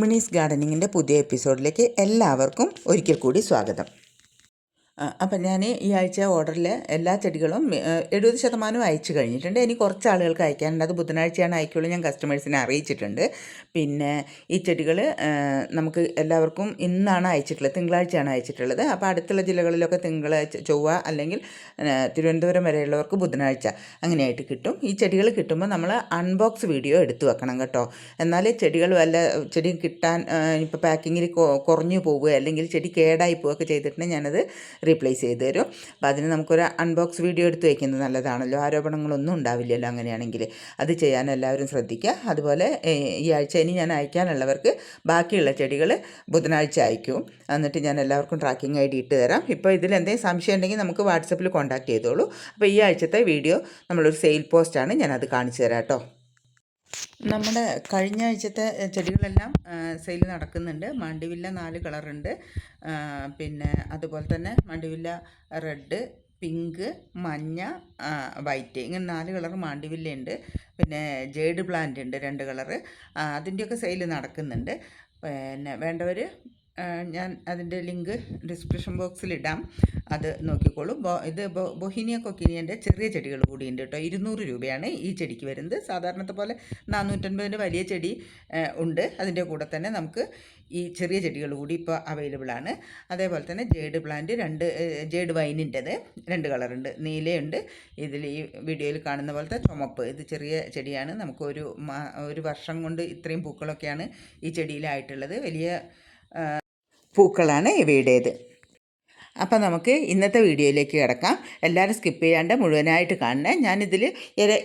രുക്മിണീസ് ഗാർഡനിങ്ങിന്റെ പുതിയ എപ്പിസോഡിലേക്ക് എല്ലാവർക്കും ഒരിക്കൽ കൂടി സ്വാഗതം. അപ്പം ഞാൻ ഈ ആഴ്ച ഓർഡറിൽ എല്ലാ ചെടികളും എഴുപത് ശതമാനം അയച്ചു കഴിഞ്ഞിട്ടുണ്ട്. ഇനി കുറച്ച് ആളുകൾക്ക് അയക്കാനുണ്ട്. അത് ബുധനാഴ്ചയാണ് അയക്കുള്ളൂ. ഞാൻ കസ്റ്റമേഴ്സിനെ അറിയിച്ചിട്ടുണ്ട്. പിന്നെ ഈ ചെടികൾ നമുക്ക് എല്ലാവർക്കും ഇന്നാണ് അയച്ചിട്ടുള്ളത്. തിങ്കളാഴ്ചയാണ് അയച്ചിട്ടുള്ളത്. അപ്പോൾ അടുത്തുള്ള ജില്ലകളിലൊക്കെ തിങ്കളാഴ്ച ചൊവ്വ അല്ലെങ്കിൽ തിരുവനന്തപുരം വരെയുള്ളവർക്ക് ബുധനാഴ്ച അങ്ങനെയായിട്ട് കിട്ടും. ഈ ചെടികൾ കിട്ടുമ്പോൾ നമ്മൾ അൺബോക്സ് വീഡിയോ എടുത്തു വെക്കണം കേട്ടോ. എന്നാൽ ചെടികൾ വല്ല ചെടി കിട്ടാൻ ഇപ്പോൾ പാക്കിങ്ങിൽ കുറഞ്ഞു പോവുക അല്ലെങ്കിൽ ചെടി കേടായി പോവുകയൊക്കെ ചെയ്തിട്ടുണ്ടെങ്കിൽ ഞാനത് റീപ്ലേസ് ചെയ്ത് തരും. അപ്പോൾ അതിന് നമുക്കൊരു അൺബോക്സ് വീഡിയോ എടുത്ത് വയ്ക്കുന്നത് നല്ലതാണല്ലോ. ആരോപണങ്ങളൊന്നും ഉണ്ടാവില്ലല്ലോ അങ്ങനെയാണെങ്കിൽ. അത് ചെയ്യാൻ എല്ലാവരും ശ്രദ്ധിക്കുക. അതുപോലെ ഈ ആഴ്ച ഇനി ഞാൻ അയക്കാനുള്ളവർക്ക് ബാക്കിയുള്ള ചെടികൾ ബുധനാഴ്ച അയക്കും. എന്നിട്ട് ഞാൻ എല്ലാവർക്കും ട്രാക്കിംഗ് ഐ ഡി ഇട്ട് തരാം. ഇപ്പോൾ ഇതിൽ എന്തെങ്കിലും സംശയം ഉണ്ടെങ്കിൽ നമുക്ക് വാട്സപ്പിൽ കോൺടാക്ട് ചെയ്തോളൂ. അപ്പോൾ ഈ ആഴ്ചത്തെ വീഡിയോ നമ്മളൊരു സെയിൽ പോസ്റ്റാണ് ഞാനത് കാണിച്ചു തരാം കേട്ടോ. നമ്മുടെ കഴിഞ്ഞ ആഴ്ചത്തെ ചെടികളെല്ലാം സെയിൽ നടക്കുന്നുണ്ട്. മാണ്ടിവില്ല നാല് കളറുണ്ട്. പിന്നെ അതുപോലെ തന്നെ മാണ്ടിവില്ല റെഡ് പിങ്ക് മഞ്ഞ വൈറ്റ് ഇങ്ങനെ നാല് കളർ മാണ്ടിവില്ലയുണ്ട്. പിന്നെ ജേഡ് പ്ലാന്റ് ഉണ്ട് രണ്ട് കളറ്. അതിന്റെയൊക്കെ സെയിൽ നടക്കുന്നുണ്ട്. പിന്നെ വേണ്ടവർ ഞാൻ അതിന്റെ ലിങ്ക് ഡിസ്ക്രിപ്ഷൻ ബോക്സിൽ ഇടാം അത് നോക്കിക്കോളൂ. ഇത് ബൊഹിനിയ കൊക്കിനിയന്റെ ചെറിയ ചെടികൾ കൂടിയുണ്ട് കേട്ടോ. ഇരുന്നൂറ് രൂപയാണ് ഈ ചെടിക്ക് വരുന്നത്. സാധാരണത്തെ പോലെ നാനൂറ്റൻപതിന്റെ വലിയ ചെടി ഉണ്ട്. അതിന്റെ കൂടെ തന്നെ നമുക്ക് ഈ ചെറിയ ചെടികൾ കൂടി ഇപ്പോൾ അവൈലബിൾ ആണ്. അതേപോലെ തന്നെ ജേഡ് പ്ലാന്റ് രണ്ട് ജേഡ് വൈനിന്റെത് രണ്ട് കളറുണ്ട്. നീലയുണ്ട്. ഇതിൽ ഈ വീഡിയോയിൽ കാണുന്ന പോലത്തെ ചുമപ്പ്. ഇത് ചെറിയ ചെടിയാണ്. നമുക്ക് ഒരു ഒരു വർഷം കൊണ്ട് ഇത്രയും പൂക്കളൊക്കെയാണ് ഈ ചെടിയിലായിട്ടുള്ളത്. വലിയ പൂക്കളാണ് ഇവയുടേത്. അപ്പം നമുക്ക് ഇന്നത്തെ വീഡിയോയിലേക്ക് കിടക്കാം. എല്ലാവരും സ്കിപ്പ് ചെയ്യാണ്ട് മുഴുവനായിട്ട് കാണണേ. ഞാനിതിൽ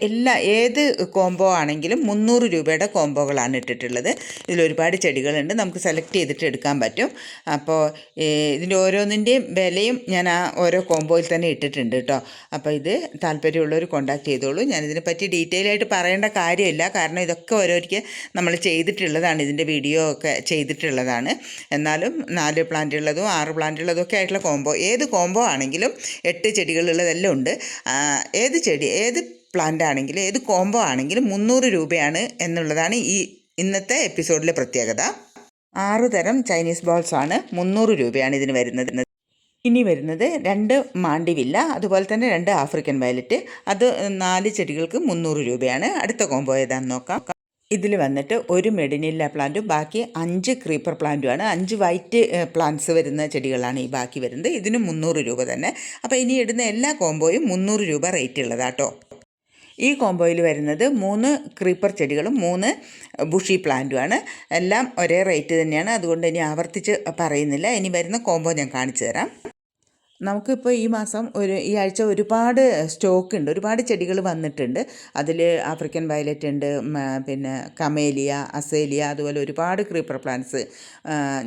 എല്ലാ ഏത് കോംബോ ആണെങ്കിലും മുന്നൂറ് രൂപയുടെ കോംബോകളാണ് ഇട്ടിട്ടുള്ളത്. ഇതിൽ ഒരുപാട് ചെടികളുണ്ട്. നമുക്ക് സെലക്ട് ചെയ്തിട്ട് എടുക്കാൻ പറ്റും. അപ്പോൾ ഇതിന്റെ ഓരോന്നിന്റെയും വിലയും ഞാൻ ആ ഓരോ കോംബോയിൽ തന്നെ ഇട്ടിട്ടുണ്ട് കേട്ടോ അപ്പോൾ ഇത് താല്പര്യമുള്ളവർ കോൺടാക്ട് ചെയ്തോളൂ. ഞാനിതിനെ പറ്റി ഡീറ്റെയിൽ ആയിട്ട് പറയേണ്ട കാര്യമില്ല. കാരണം ഇതൊക്കെ ഓരോരിക്കൽ നമ്മൾ ചെയ്തിട്ടുള്ളതാണ്. ഇതിന്റെ വീഡിയോ ഒക്കെ ചെയ്തിട്ടുള്ളതാണ്. എന്നാലും നാല് പ്ലാന്റ് ഉള്ളതും ആറ് പ്ലാന്റ് ഉള്ളതും ഒക്കെ ആയിട്ടുള്ള കോംബോ ഏത് കോംബോ ആണെങ്കിലും എട്ട് ചെടികളുള്ളതെല്ലാം ഉണ്ട്. ഏത് ചെടി ഏത് പ്ലാന്റ് ആണെങ്കിലും ഏത് കോംബോ ആണെങ്കിലും മുന്നൂറ് രൂപയാണ് എന്നുള്ളതാണ് ഈ ഇന്നത്തെ എപ്പിസോഡിലെ പ്രത്യേകത. ആറ് തരം ചൈനീസ് ബോൾസ് ആണ് മുന്നൂറ് രൂപയാണ് ഇതിന് വരുന്നത്. ഇനി വരുന്നത് രണ്ട് മാണ്ടിവില്ല അതുപോലെ തന്നെ രണ്ട് ആഫ്രിക്കൻ വയലറ്റ് അത് നാല് ചെടികൾക്ക് മുന്നൂറ് രൂപയാണ്. അടുത്ത കോംബോ ഏതാണെന്ന് നോക്കാം. ഇതിൽ വന്നിട്ട് ഒരു മെഡിനില്ല പ്ലാന്റും ബാക്കി അഞ്ച് ക്രീപ്പർ പ്ലാന്റുമാണ്. അഞ്ച് വൈറ്റ് പ്ലാന്റ്സ് വരുന്ന ചെടികളാണ് ഈ ബാക്കി വരുന്നത്. ഇതിന് മുന്നൂറ് രൂപ തന്നെ. അപ്പോൾ ഇനി ഇടുന്ന എല്ലാ കോംബോയും മുന്നൂറ് രൂപ റേറ്റ് ഉള്ളതാട്ടോ. ഈ കോംബോയിൽ വരുന്നത് മൂന്ന് ക്രീപ്പർ ചെടികളും മൂന്ന് ബുഷി പ്ലാന്റുമാണ്. എല്ലാം ഒരേ റേറ്റ് തന്നെയാണ്. അതുകൊണ്ട് ഇനി ആവർത്തിച്ച് പറയുന്നില്ല. ഇനി വരുന്ന കോംബോ ഞാൻ കാണിച്ചു തരാം. നമുക്കിപ്പോൾ ഈ മാസം ഒരു ഈ ആഴ്ച ഒരുപാട് സ്റ്റോക്ക് ഉണ്ട് ഒരുപാട് ചെടികൾ വന്നിട്ടുണ്ട്. അതിൽ ആഫ്രിക്കൻ വയലറ്റ് ഉണ്ട് പിന്നെ കമേലിയ അസേലിയ അതുപോലെ ഒരുപാട് ക്രീപ്പർ പ്ലാന്റ്സ്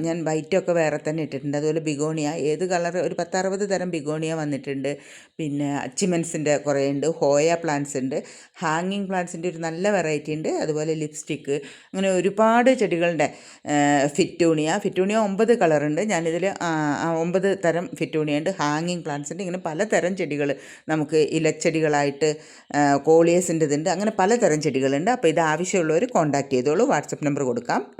ഞാൻ വൈറ്റൊക്കെ വേറെ തന്നെ ഇട്ടിട്ടുണ്ട്. അതുപോലെ ബിഗോണിയ ഏത് കളർ ഒരു പത്തറുപത് തരം ബിഗോണിയ വന്നിട്ടുണ്ട്. പിന്നെ അച്ചിമെൻസിന്റെ കുറേ ഉണ്ട് ഹോയ പ്ലാന്റ്സ് ഉണ്ട് ഹാങ്ങിങ് പ്ലാന്റ്സിന്റെ ഒരു നല്ല വെറൈറ്റി ഉണ്ട്. അതുപോലെ ലിപ്സ്റ്റിക്ക് അങ്ങനെ ഒരുപാട് ചെടികളുടെ ഫിറ്റൂണിയ ഫിറ്റൂണിയ ഒമ്പത് കളറുണ്ട് ഞാനിതിൽ ഒമ്പത് തരം ഫിറ്റൂണിയ ഉണ്ട്. ഹാങ്ങിങ് പ്ലാന്റ്സ് ഉണ്ട് ഇങ്ങനെ പലതരം ചെടികൾ നമുക്ക് ഇലച്ചെടികളായിട്ട് കോളിയസിന്റെതുണ്ട് അങ്ങനെ പലതരം ചെടികളുണ്ട്. അപ്പോൾ ഇത് ആവശ്യമുള്ളവർ കോൺടാക്ട് ചെയ്തോളൂ. വാട്സപ്പ് നമ്പർ കൊടുക്കാം.